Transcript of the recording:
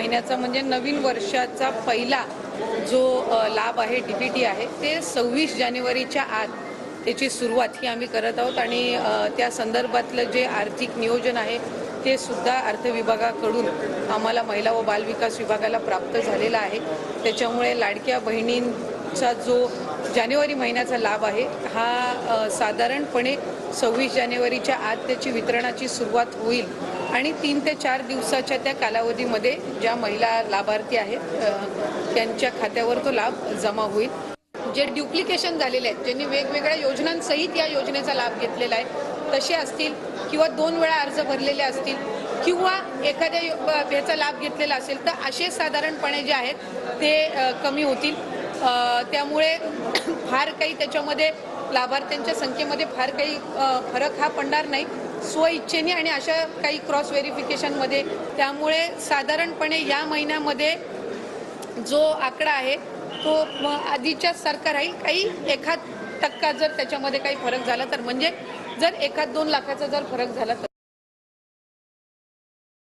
महिन्याचा म्हणजे नवीन वर्षाचा पहिला जो लाभ आहे डी बी टी आहे ते सव्वीस जानेवारीच्या आत त्याची सुरुवात ही आम्ही करत आहोत आणि त्या संदर्भातलं जे आर्थिक नियोजन आहे ते सुद्धा अर्थ विभागाकडून आम्हाला महिला व बालविकास विभागाला प्राप्त झालेला आहे. त्याच्यामुळे लाडक्या बहिणींचा जो जानेवारी महिन्याचा लाभ आहे. हा साधारणपणे सव्वीस जानेवारीच्या आत त्याची वितरणाची सुरुवात होईल आणि तीन ते चार दिवसाच्या त्या कालावधीमध्ये ज्या महिला लाभार्थी आहेत त्यांच्या खात्यावर तो लाभ जमा होईल. जे ड्युप्लिकेशन झालेले आहेत ज्यांनी वेगवेगळ्या योजनांसहित या योजनेचा लाभ घेतलेला आहे तसे असतील किंवा दोन वेळा अर्ज भरलेले असतील किंवा एखाद्या याचा ह्याचा लाभ घेतलेला असेल तर असे साधारणपणे जे आहेत ते कमी होतील. त्यामुळे फार काही त्याच्यामध्ये लाभार्थ्यांच्या संख्येमध्ये फार काही फरक हा पडणार नाही. स्वइच्छेने आणि अशा काही क्रॉस व्हेरिफिकेशनमध्ये त्यामुळे साधारणपणे या महिन्यामध्ये जो आकडा आहे तो आधीच्या सरकार आहे काही एखाद टक्का जर त्याच्यामध्ये काही फरक झाला तर म्हणजे जर एखाद दोन लाखाचा जर फरक झाला तर.